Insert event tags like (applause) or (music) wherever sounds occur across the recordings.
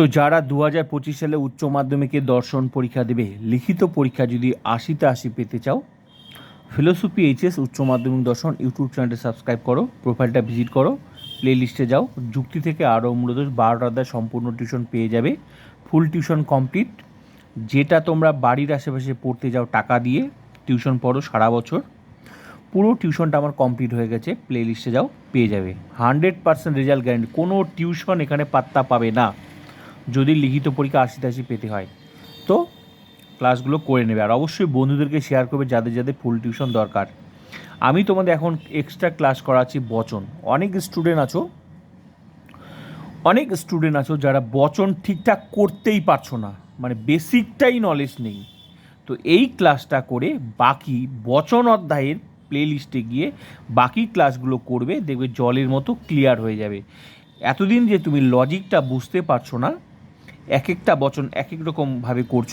তো যারা দু হাজার পঁচিশ সালে উচ্চ মাধ্যমিকে দর্শন পরীক্ষা দেবে, লিখিত পরীক্ষা যদি আশিতে আশি পেতে চাও, ফিলোসফি, এইচএস, উচ্চ মাধ্যমিক দর্শন, ইউটিউব চ্যানেলটা সাবস্ক্রাইব করো, প্রোফাইলটা ভিজিট করো প্লে লিস্টে যাও, যুক্তি থেকে আরও মূলত বারোটা অধ্যায় সম্পূর্ণ টিউশন পেয়ে যাবে, ফুল টিউশন কমপ্লিট। যেটা তোমরা বাড়ির আশেপাশে পড়তে যাও টাকা দিয়ে, টিউশন পড়ো সারা বছর, পুরো টিউশনটা আমার কমপ্লিট হয়ে গেছে প্লে লিস্টে যাও, পেয়ে যাবে। হান্ড্রেড পার্সেন্ট রেজাল্ট গ্যারেন্টি কোনো টিউশন এখানে পাত্তা পাবে না। যদি লিখিত পরীক্ষা আশি আশি পেতে হয়। তো ক্লাসগুলো করে নেবে। আর অবশ্যই বন্ধুদেরকে শেয়ার করবে যাদের যাদের ফুল টিউশন দরকার। আমি তোমাদের এখন এক্সট্রা ক্লাস করাচ্ছি বচন। অনেক স্টুডেন্ট আছো। অনেক স্টুডেন্ট আছো যারা বচন ঠিকঠাক করতেই পারছ না। মানে বেসিকটাই নলেজ নেই। তো এই ক্লাসটা করে বাকি বচন অধ্যায়ের প্লে লিস্টে গিয়ে বাকি ক্লাসগুলো করবে, দেখবে জলের মতো ক্লিয়ার হয়ে যাবে। এতদিন যে তুমি লজিকটা বুঝতে পারছ না এক একটা বচন এক এক রকমভাবে করছ।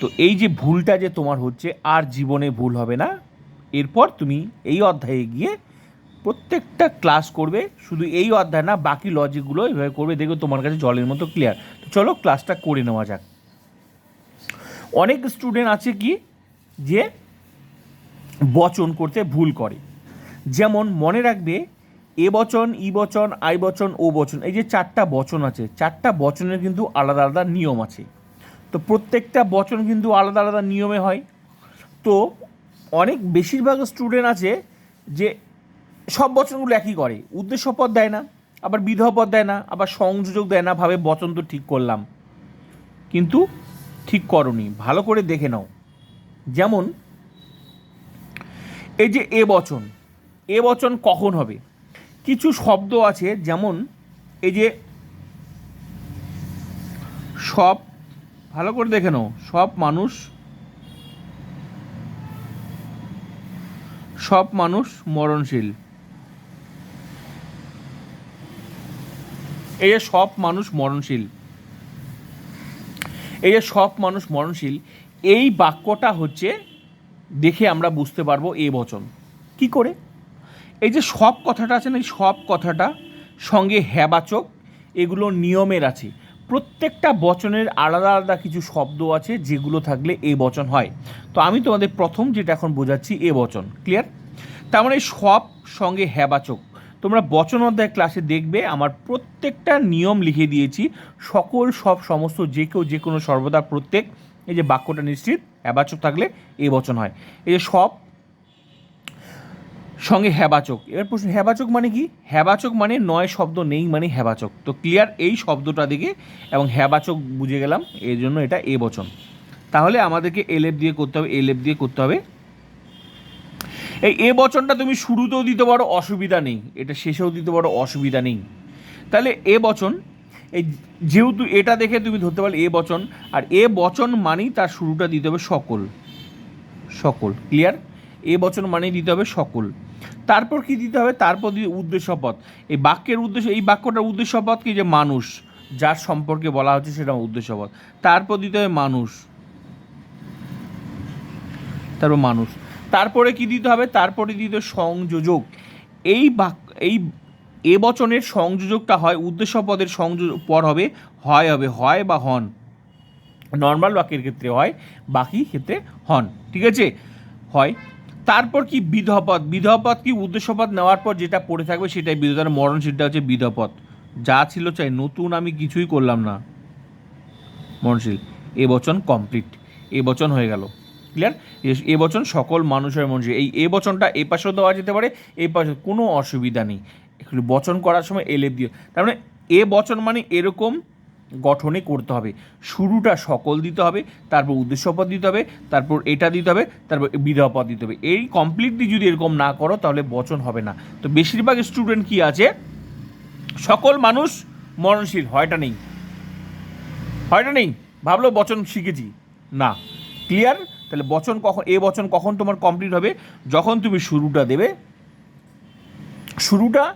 তো এই যে ভুলটা যে তোমার হচ্ছে, আর জীবনে ভুল হবে না। এরপর তুমি এই অধ্যায়ে গিয়ে প্রত্যেকটা ক্লাস করবে। শুধু এই অধ্যায় না, বাকি লজিকগুলো এভাবে করবে। দেখবে তোমার কাছে জলের মতো ক্লিয়ার তো চলো ক্লাসটা করে নেওয়া যাক। অনেক স্টুডেন্ট আছে কি, যে বচন করতে ভুল করে। যেমন মনে রাখবে এ বচন, ই বচন, আই বচন, ও বচন, এই যে চারটা বচন আছে, চারটা বচনের কিন্তু আলাদা আলাদা নিয়ম আছে। তো প্রত্যেকটা বচন কিন্তু আলাদা আলাদা নিয়মে হয়। তো অনেক বেশিরভাগ স্টুডেন্ট আছে যে সব বচনগুলো একই করে, উদ্দেশ্য পদ দেয় না, আবার বিধ পদ দেয় না, আবার সংযোজক দেয় না, ভাবে বচন তো ঠিক করলাম। কিন্তু ঠিক করনি, ভালো করে দেখে নাও। যেমন এই যে এ বচন এ বচন কখন হবে? কিছু শব্দ আছে, যেমন এই যে সব, ভালো করে দেখে নাও, সব মানুষ সব মানুষ মরণশীল। এই যে সব মানুষ মরণশীল, এই যে সব মানুষ মরণশীল, এই বাক্যটা হচ্ছে দেখে আমরা বুঝতে পারব এ বচন। কি করে? এই যে সব কথাটা আছে না, এই সব কথাটা সঙ্গে হ্যাবাচক, এগুলো নিয়মের আছে। প্রত্যেকটা বচনের আলাদা আলাদা কিছু শব্দ আছে যেগুলো থাকলে এ বচন হয়। তো আমি তোমাদের প্রথম যেটা এখন বোঝাচ্ছি, এ বচন। ক্লিয়ার তার মানে সব সঙ্গে হ্যাবাচক। তোমরা বচন অধ্যায় ক্লাসে দেখবে, আমার প্রত্যেকটা নিয়ম লিখে দিয়েছি। সকল, সব, সমস্ত, যে কেউ, যে কোনো, সর্বদা প্রত্যেক, এই যে বাক্যটা নিশ্চিত, হ্যাবাচক থাকলে এ বচন হয়। এই যে সব সঙ্গে হ্যাবাচক। এবার প্রশ্ন, হ্যাবাচক মানে কি? হ্যাবাচক মানে নয় শব্দ নেই মানে হ্যাবাচক। তো ক্লিয়ার এই শব্দটা দিকে এবং হ্যাবাচক বুঝে গেলাম, এর জন্য এটা এ বচন। তাহলে আমাদেরকে এলেপ দিয়ে করতে হবে এলেপ দিয়ে করতে হবে। এই এ বচনটা তুমি শুরুতেও দিতে পারো, অসুবিধা নেই। এটা শেষেও দিতে পারো, অসুবিধা নেই। তাহলে এ বচন, এই যেহেতু এটা দেখে তুমি ধরতে পারলে এ বচন, আর এ বচন মানেই তার শুরুটা দিতে হবে সকল। সকল ক্লিয়ার এ বচন মানেই দিতে হবে সকল। তারপর কি দিতে হবে? তারপর দিতে উদ্দেশ্যপদ এই বাক্যের উদ্দেশ্য, এই বাক্যটার উদ্দেশ্যপদ কি? যে মানুষ, যার সম্পর্কে বলা হচ্ছে সেটা উদ্দেশ্যপদ তারপর দিতে হবে মানুষ। তারপর মানুষ। তারপরে কি দিতে হবে? তারপরে দিতে সংযোজক। এই বাক্য এই এ বচনের সংযোজকটা হয়, উদ্দেশ্য পদের সংযোজক পর হবে হয় হবে, হয় বা হন। নর্মাল বাক্যের ক্ষেত্রে হয়, বাকি ক্ষেত্রে হন। ঠিক আছে? হয়। তারপর কি বিধপদ বিধপদ কি উদ্দেশ্যপদ নেওয়ার পর যেটা পড়ে থাকবে সেটাই বিধতার মরণশীলটা হচ্ছে বিধপদ যা ছিল চাই, নতুন আমি কিছুই করলাম না। মরণশীল, এ বচন কমপ্লিট এ বচন হয়ে গেল। ক্লিয়ার এ বচন সকল মানুষের মনশীল এই এ বচনটা এ পাশেও দেওয়া যেতে পারে এই পাশে কোনো অসুবিধা নেই। বচন করার সময় এলেপ দিয়ে তার মানে এ বচন মানে এরকম গঠনে করতে হবে। শুরুটা সকল দিতে হবে, তারপর উদ্দেশ্যপদ দিতে হবে, তারপর এটা দিতে হবে, তারপর বিধপদ দিতে হবে। এই কমপ্লিটলি যদি এরকম না করো, তাহলে বচন হবে না। তো বেশিরভাগ স্টুডেন্ট কি আছে? সকল মানুষ মরণশীল, হয়টা নেই। হয়টা নেই? ভাবলো বচন শিখেছি। না। ক্লিয়ার তাহলে বচন কখন এ বচন কখন তোমার কমপ্লিট হবে? যখন তুমি শুরুটা দেবে, শুরুটা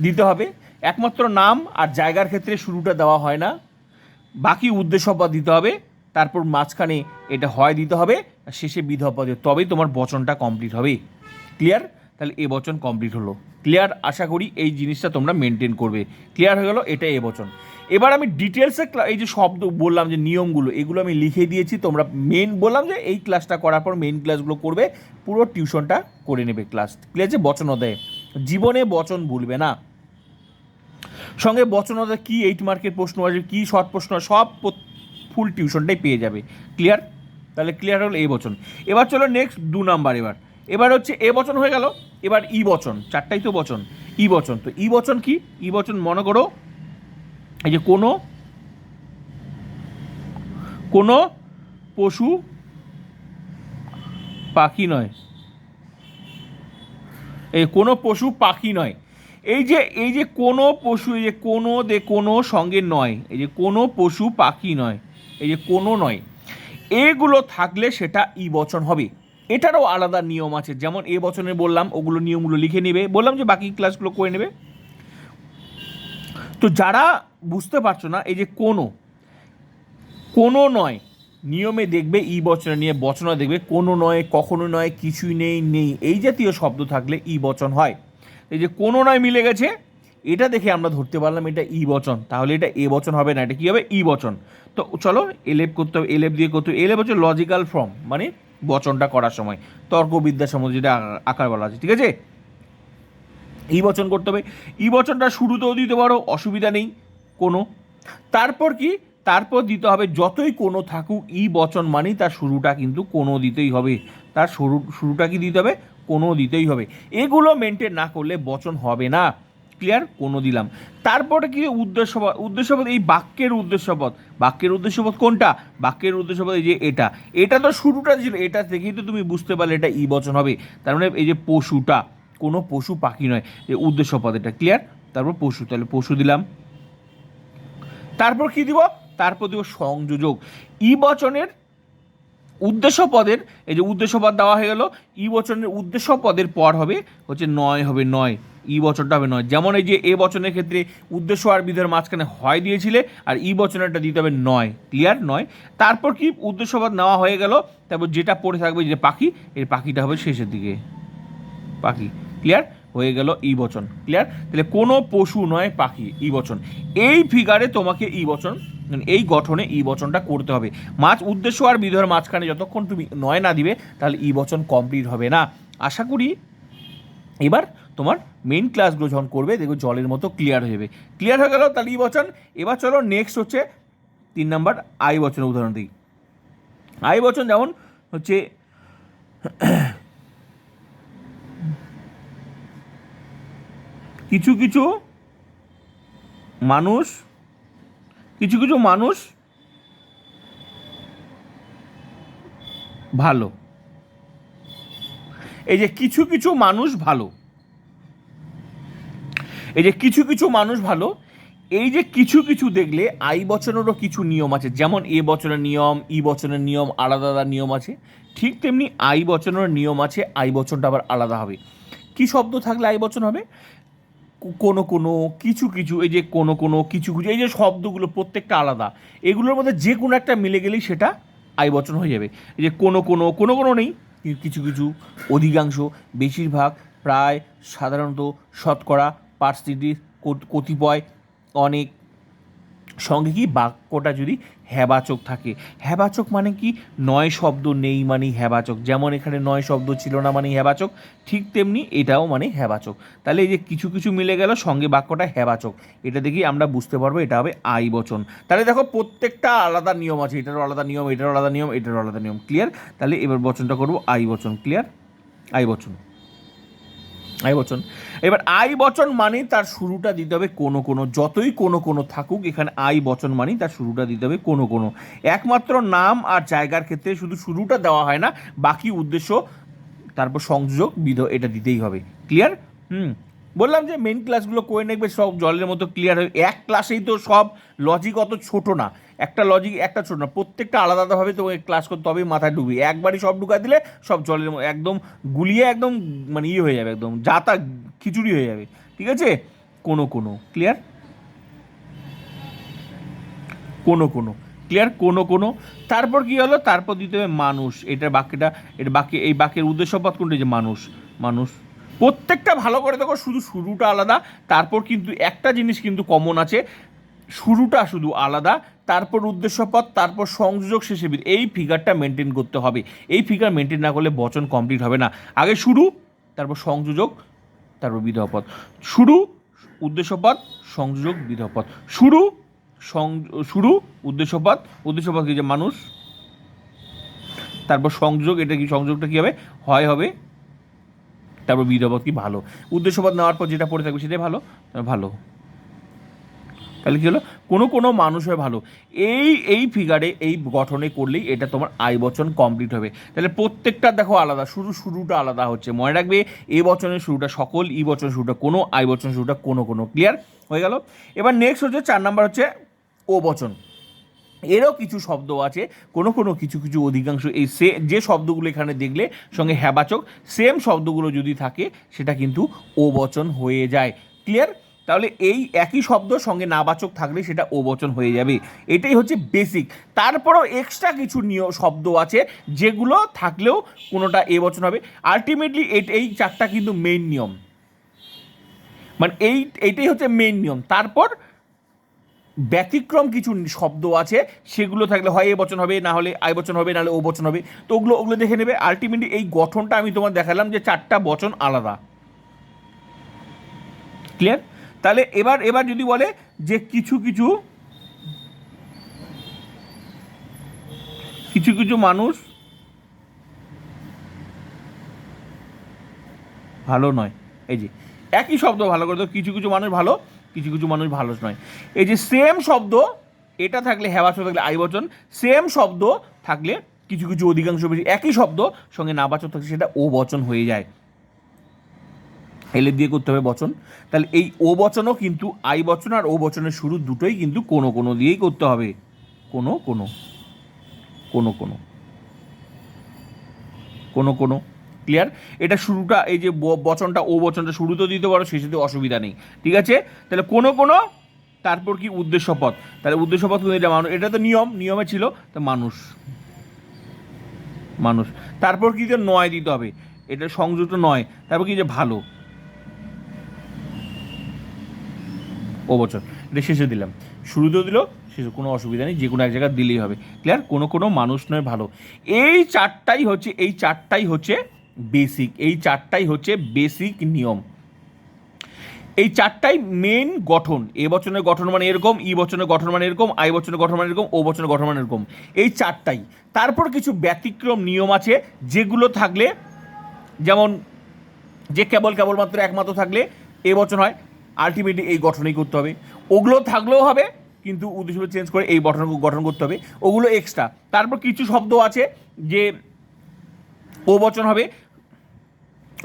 দিতে হবে। একমাত্র নাম আর জায়গার ক্ষেত্রে শুরুটা দেওয়া হয় না। বাকি উদ্দেশ্যপদ দিতে হবে, তারপর মাঝখানে এটা হয়, দিতে হবে, আর শেষে বিধপদে তবেই তোমার বচনটা কমপ্লিট হবে। ক্লিয়ার তাহলে এ বচন কমপ্লিট হলো। ক্লিয়ার আশা করি এই জিনিসটা তোমরা মেনটেন করবে। ক্লিয়ার হয়ে গেল এটা এ বচন। এবার আমি ডিটেলসে এই যে শব্দ বললাম, যে নিয়মগুলো, এগুলো আমি লিখে দিয়েছি, তোমরা মেন বললাম যে এই ক্লাসটা করার পর মেন ক্লাসগুলো করবে, পুরো টিউশনটা করে নেবে ক্লাস ক্লিয়ার যে বচন অধ্যায়ে। জীবনে বচন ভুলবে না। সঙ্গে বচন অধ্যায় কী এইট মার্কের প্রশ্ন আছে কী শর্ট প্রশ্ন সব ফুল টিউশনটাই পেয়ে যাবে। ক্লিয়ার তাহলে ক্লিয়ার হলো এ বচন। এবার চলো নেক্সট দু নাম্বার এবার। এবার হচ্ছে এ বচন হয়ে গেল, এবার ই বচন। চারটাই তো বচন। ই বচন। তো ই বচন কি? ই বচন মনে করো, এই যে কোনো কোনো পশু পাখি নয়। এই কোনো পশু পাখি নয়। এই যে এই যে কোনো পশু, এই যে কোনো দে, কোনো সঙ্গে নয়, এই যে কোনো পশু পাখি নয়, এই যে কোনো নয়, এগুলো থাকলে সেটা ই বচন হবে। এটারও আলাদা নিয়ম আছে, যেমন এ বচনে বললাম, ওগুলো নিয়মগুলো লিখে নেবে, বললাম যে বাকি ক্লাসগুলো করে নেবে। তো যারা বুঝতে পারছ না, এই যে কোনো কোনো নয়, নিয়মে দেখবে ই বচনে নিয়ে বচনা দেখবে কোনো নয়, কখনো নয়, কিছুই নেই নেই, এই জাতীয় শব্দ থাকলে ই বচন হয়। এই যে কোনো নয় মিলে গেছে, এটা দেখে আমরা ধরতে পারলাম এটা ই বচন। তাহলে এটা এ বচন হবে না, এটা কী হবে? ই বচন। তো চলো এলেপ করতে হবে এলেপ দিয়ে করতে হবে। এলেপ হচ্ছে লজিক্যাল ফর্ম মানে বচনটা করার সময়। তর্কবিদ্যার সম্বন্ধে যেটা আকার বলা আছে, ঠিক আছে? ই বচন করতে হবে। ই বচনটা শুরুতেও দিতে পারো, অসুবিধা নেই, কোনো। তারপর কি? তারপর দিতে হবে, যতই কোনো থাকুক, ই বচন মানেই তার শুরুটা কিন্তু কোনো দিতেই হবে। তার শুরু, শুরুটা কি দিতে হবে? কোনো দিতেই হবে। এগুলো মেনটেন না করলে বচন হবে না। ক্লিয়ার কোনো দিলাম। তারপরে কি উদ্দেশ্যপদ উদ্দেশ্যপদ এই বাক্যের উদ্দেশ্যপদ বাক্যের উদ্দেশ্যপদ কোনটা? বাক্যের উদ্দেশ্যপদ এই যে এটা। এটা তো শুরুটা ছিল, এটা থেকেই তো তুমি বুঝতে পারলে এটা ই বচন হবে। তার মানে এই যে পশুটা, কোনো পশু পাখি নয়, এই উদ্দেশ্যপদ এটা। ক্লিয়ার তারপর পশু, তাহলে পশু দিলাম। তারপর কি দিব? তারপর দিব সংযোজক। ই বচনের উদ্দেশ্য পদের এই যে উদ্দেশ্য পদ দেওয়া হয়ে গেল, ই বচনের উদ্দেশ্য পদের পর হবে, হচ্ছে নয় হবে নয়, ই বচনটা হবে নয়। যেমন এই যে এ বচনের ক্ষেত্রে উদ্দেশ্য আর বিধের মাঝখানে হয় দিয়েছিলে, আর ই বচনেরটা দিতে হবে নয়, ক্লিয়ার নয়। তারপর কি উদ্দেশ্যপদ নেওয়া হয়ে গেল, তারপর যেটা পড়ে থাকবে যে পাখি, এই পাখিটা হবে শেষের দিকে। পাখি, ক্লিয়ার? হয়ে গেল ই বচন, ক্লিয়ার? তাহলে কোনো পশু নয় পাখি, ই বচন। এই ফিগারে তোমাকে ই বচন এই গঠনে ই বচনটা করতে হবে। মাছ উদ্দেশ্য আর বিধের মাঝখানে যতক্ষণ তুমি নয় না দিবে, তাহলে ই বচন কমপ্লিট হবে না। আশা করি এবার তোমার মেইন ক্লাসগুলো যখন করবে, দেখবে জলের মতো ক্লিয়ার হয়ে যাবে। ক্লিয়ার হয়ে গেল, তাহলে ই বচন। এবার চলো নেক্সট হচ্ছে তিন নাম্বার আই বচনের উদাহরণ দিই আই বচন যেমন হচ্ছে (clears throat) কিছু কিছু মানুষ কিছু কিছু মানুষ ভালো। এই যে কিছু কিছু মানুষ ভালো। এই যে কিছু কিছু মানুষ ভালো, এই যে কিছু কিছু দেখলে আই বচনেরও কিছু নিয়ম আছে। যেমন এ বচনের নিয়ম, ই বচনের নিয়ম, আলাদা আলাদা নিয়ম আছে। ঠিক তেমনি আই বচনের নিয়ম আছে, আই বচনটা আবার আলাদা হবে। কি শব্দ থাকলে আই বচন হবে? কোনো কোনো, কিছু কিছু, এই যে কোনো কোনো, কিছু কিছু, এই যে শব্দগুলো প্রত্যেকটা আলাদা, এগুলোর মধ্যে যে কোনো একটা মিলে গেলেই সেটা আই বচন হয়ে যাবে। এই যে কোনো কোনো কোনো কোনো নেই কিছু কিছু, অধিকাংশ, বেশিরভাগ প্রায় সাধারণত শতকরা পার্সেন্টেজ কতিপয় অনেক সঙ্গে কি বাক্যটা যদি হ্যাবাচক থাকে? হ্যাবাচক মানে কি? নয় শব্দ নেই মানে হ্যাবাচক। যেমন এখানে নয় শব্দ ছিল না মানে হ্যাবাচক, ঠিক তেমনি এটাও মানে হ্যাবাচক। তাহলে এই যে কিছু কিছু মিলে গেল, সঙ্গে বাক্যটা হ্যাবাচক। এটা দেখি আমরা বুঝতে পারব এটা হবে আই বচন। তাহলে দেখো প্রত্যেকটা আলাদা নিয়ম আছে। এটারও আলাদা নিয়ম, এটারও আলাদা নিয়ম, এটারও আলাদা নিয়ম। ক্লিয়ার তাহলে এবার বচনটা করব আই বচন। ক্লিয়ার আই বচন। আই বচন। এবার আই বচন মানে তার শুরুটা দিতে হবে কোনো কোনো। যতই কোনো কোনো থাকুক, এখানে আই বচন মানে তার শুরুটা দিতে হবে কোনো কোনো। একমাত্র নাম আর জায়গার ক্ষেত্রে শুধু শুরুটা দেওয়া হয় না, বাকি উদ্দেশ্য, তারপর সংযোগ, বিধ, এটা দিতেই হবে। Clear hmm. বললাম যে মেন ক্লাসগুলো করে নেবে, সব জলের মতো ক্লিয়ার হবে এক ক্লাসেই তো সব লজিক অত ছোট না। একটা লজিক একটা ছোট না, প্রত্যেকটা আলাদা আলাদাভাবে তোমাকে ক্লাস করতে হবে, মাথায় ডুবি একবারই সব ঢুকা দিলে সব জলের একদম গুলিয়ে একদম মানে ইয়ে হয়ে যাবে একদম যাতা খিচুড়ি হয়ে যাবে। ঠিক আছে? কোনো কোনো। ক্লিয়ার কোনো কোনো। ক্লিয়ার কোনো কোনো। তারপর কি হলো? তারপর দিতে হবে মানুষ। এটার বাক্যটা এটা বাক্যে এই বাক্যের উদ্দেশ্যপদ কোনটা? যে মানুষ। মানুষ। প্রত্যেকটা ভালো করে দেখো, শুধু শুরুটা আলাদা, তারপর কিন্তু একটা জিনিস কিন্তু কমন আছে। শুরুটা শুধু আলাদা, তারপর উদ্দেশ্যপদ তারপর সংযোজক শেষে। এই ফিগারটা মেনটেন করতে হবে। এই ফিগার মেনটেন না করলে বচন কমপ্লিট হবে না। আগে শুরু, তারপর সংযোজক, তারপর বিধপদ শুরু উদ্দেশ্যপদ সংযোজক বিধপদ শুরু, সং, শুরু উদ্দেশ্যপদ উদ্দেশ্যপদ কি যে মানুষ? তারপর সংযোগ এটা কি, সংযোগটা কী হবে? হয় হবে। তারপর বিধপদ কি ভালো? উদ্দেশ্যপদ নেওয়ার পর যেটা পড়ে থাকবে সেটাই ভালো? ভালো। তাহলে কী হলো? কোনো কোনো মানুষ হয় ভালো। এই এই ফিগারে এই গঠনে করলেই এটা তোমার আয় বচন কমপ্লিট হবে। তাহলে প্রত্যেকটা দেখো আলাদা শুরু শুরুটা আলাদা হচ্ছে। মনে রাখবে, এ বচনের শুরুটা সকল, ই বচন শুরুটা কোনো, আয় বচন শুরুটা কোনো কোনো। ক্লিয়ার হয়ে গেল? এবার নেক্সট হচ্ছে, চার নাম্বার হচ্ছে, ও বচন। এরও কিছু শব্দ আছে, কোনো কোনো কিছু কিছু অধিকাংশ এই সে, যে শব্দগুলো এখানে দেখলে সঙ্গে হ্যাবাচক সেম শব্দগুলো যদি থাকে, সেটা কিন্তু ও বচন হয়ে যায়। ক্লিয়ার তাহলে এই একই শব্দ সঙ্গে নাবাচক থাকলে সেটা ও বচন হয়ে যাবে। এটাই হচ্ছে বেসিক তারপরও এক্সট্রা কিছু নিয় শব্দ আছে, যেগুলো থাকলেও কোনোটা এ বচন হবে আলটিমেটলি এই চারটা কিন্তু মেইন নিয়ম। মানে এই এইটাই হচ্ছে মেইন নিয়ম। তারপর ব্যতিক্রম কিছু শব্দ আছে, সেগুলো থাকলে হয় এ বচন হবে, না হলে আয় বচন হবে নাহলে ও বচন হবে। তো ওগুলো ওগুলো দেখে নেবে। আলটিমেটলি এই গঠনটা আমি তোমার দেখালাম যে চারটা বচন আলাদা। ক্লিয়ার তাহলে এবার এবার যদি বলে যে কিছু কিছু কিছু কিছু মানুষ ভালো নয়। এই যে, একই শব্দ ভালো করে তো, কিছু কিছু মানুষ ভালো, কিছু কিছু মানুষ ভালো নয়। এই যে সেম শব্দ, এটা থাকলে হেবাচ থাকলে আই বচন সেম শব্দ থাকলে কিছু কিছু অধিকাংশ বেশি একই শব্দ সঙ্গে নাবাচক থাকলে সেটা ও বচন হয়ে যায়। এলে দিয়ে করতে হবে বচন। তাহলে এই ও বচনও কিন্তু আই বচন আর ও বচনের শুরু দুটোই কিন্তু কোনো কোনো দিয়েই করতে হবে। কোনো কোনো। কোনো কোনো। কোনো কোনো। ক্লিয়ার এটা শুরুটা, এই যে বচনটা, ও বচনটা শুরুতেও দিতে পারো শেষেতে অসুবিধা নেই। ঠিক আছে? তাহলে কোনো কোনো, তারপর কি উদ্দেশ্য পথ? তাহলে উদ্দেশ্য পথ কিন্তু এটা মানুষ, এটা তো নিয়ম, নিয়মে ছিল, তো মানুষ। মানুষ। তারপর কি যে নয় দিতে হবে? এটা সংযুক্ত নয়। তারপর কি যে ভালো? ও বছর। এটা শেষে দিলাম। শুরুতেও দিল, শেষে কোনো অসুবিধা নেই যে কোনো এক জায়গায় দিলেই হবে। ক্লিয়ার কোনো কোনো মানুষ নয়, ভালো। এই চারটাই হচ্ছে, এই চারটাই হচ্ছে বেসিক এই চারটাই হচ্ছে বেসিক নিয়ম। এই চারটাই মেন গঠন। এ বচনের গঠন মানে এরকম, ই বচনের গঠন মানে এরকম, আই বচনের গঠন মানে এরকম, ও বচনের গঠন মানে এরকম। এই চারটাই। তারপর কিছু ব্যতিক্রম নিয়ম আছে, যেগুলো থাকলে, যেমন, যে কেবল কেবলমাত্র একমাত্র থাকলে এ বচন হয় আলটিমেটলি এই গঠনই করতে হবে। ওগুলো থাকলেও হবে, কিন্তু উদ্দেশ্য চেঞ্জ করে এই গঠন গঠন করতে হবে। ওগুলো এক্সট্রা তারপর কিছু শব্দ আছে যে ও বচন হবে।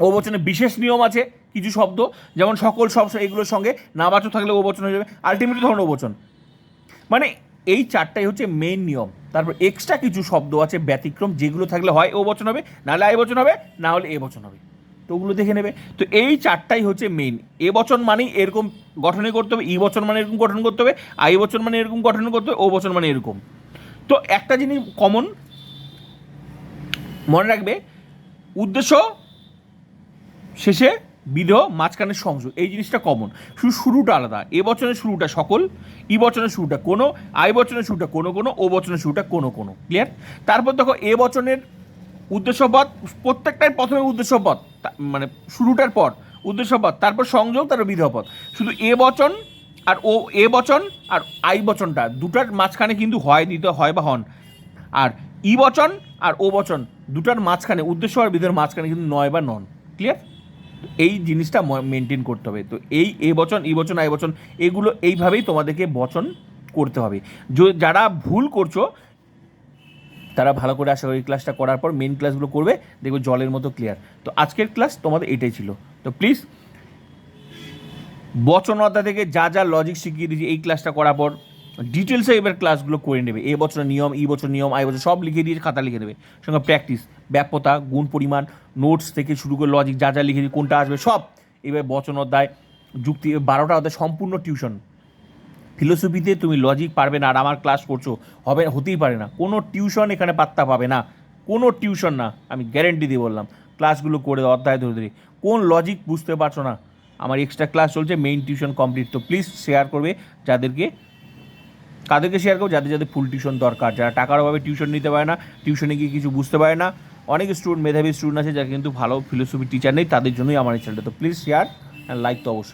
ও বচনে বিশেষ নিয়ম আছে, কিছু শব্দ। যেমন সকল সব এগুলোর সঙ্গে নাবাচক থাকলে ও বচন হয়ে যাবে। আলটিমেটলি ধরুন ও বচন। মানে এই চারটাই হচ্ছে মেন নিয়ম। তারপর এক্সট্রা কিছু শব্দ আছে, ব্যতিক্রম। যেগুলো থাকলে হয় ও বচন হবে নাহলে আই বচন হবে, না হলে এ বচন হবে। তো ওগুলো দেখে নেবে। তো এই চারটাই হচ্ছে মেইন এ বচন মানেই এরকম গঠনে করতে হবে, ই বচন মানে এরকম গঠন করতে হবে আই বচন মানে এরকম গঠন করতে হবে, ও বচন মানে এরকম। তো একটা জিনিস কমন মনে রাখবে, উদ্দেশ্য শেষে বিধ মাঝখানে সংযোগ, এই জিনিসটা কমন শুধু শুরুটা আলাদা, এ বচনের শুরুটা সকল, ই বচনের শুরুটা কোনো আই বচনের শুরুটা কোনো কোনো, ও বচনের শুরুটা কোনো কোনো। ক্লিয়ার তারপর দেখো এ বচনের উদ্দেশ্যপদ প্রত্যেকটাই প্রথমে উদ্দেশ্যপদ মানে শুরুটার পর উদ্দেশ্যপদ তারপর সংযোগ, তারপর বিধপদ শুধু এ বচন আর ও, এ বচন আর আই বচনটা দুটার মাঝখানে কিন্তু হয়, দিতে হয় বা হন। আর ই বচন আর ও বচন দুটার মাঝখানে, উদ্দেশ্য আর বিধের মাঝখানে কিন্তু নয় বা নন। ক্লিয়ার এই জিনিসটা মেনটেন করতে হবে। তো এই এ বচন, ই বচন, আই বচন, এগুলো এইভাবেই তোমাদেরকে বচন করতে হবে। যারা ভুল করছ তারা ভালো করে আশা করি ক্লাসটা করার পর মেন ক্লাসগুলো করবে, দেখবে জলের মতো ক্লিয়ার তো আজকের ক্লাস তোমাদের এটাই ছিল। তো প্লিজ বচনতা থেকে যা যা লজিক শিখিয়ে দিয়েছি এই ক্লাসটা করার পর ডিটেলসে এবার ক্লাসগুলো করে নেবে। এ বছরের নিয়ম এই বছর নিয়ম, আই বছর সব লিখে দিয়ে খাতা লিখে নেবে সঙ্গে প্র্যাকটিস ব্যাপ্যতা, গুণ পরিমাণ নোটস থেকে শুরু করে লজিক যা যা লিখে দিয়ে কোনটা আসবে সব। এবার বচন অধ্যায় যুক্তি, বারোটা অধ্যায় সম্পূর্ণ টিউশন ফিলোসফিতে তুমি লজিক পারবে না আর আমার ক্লাস করছ হবে হতেই পারে না। কোনো টিউশন এখানে পাত্তা পাবে না। কোনো টিউশন না আমি গ্যারেন্টি দিয়ে বললাম। ক্লাসগুলো করে দাও, অধ্যায় ধরে ধরে। কোন লজিক বুঝতে পারছ না? আমার এক্সট্রা ক্লাস চলছে মেইন টিউশন কমপ্লিট তো প্লিজ শেয়ার করবে যাদেরকে কাদেরকে শেয়ার করব? যাদের যাদের ফুল টিউশন দরকার। যারা টাকার অভাবে টিউশন নিতে পারে না টিউশনে গিয়ে কিছু বুঝতে পারে না। অনেক স্টুডেন্ট মেধাবী স্টুডেন্ট আছে যারা কিন্তু ভালো ফিলোসফি টিচার নেই তাদের জন্যই আমার এই চ্যানেলটা তো প্লিজ শেয়ার অ্যান্ড লাইক তো অবশ্যই।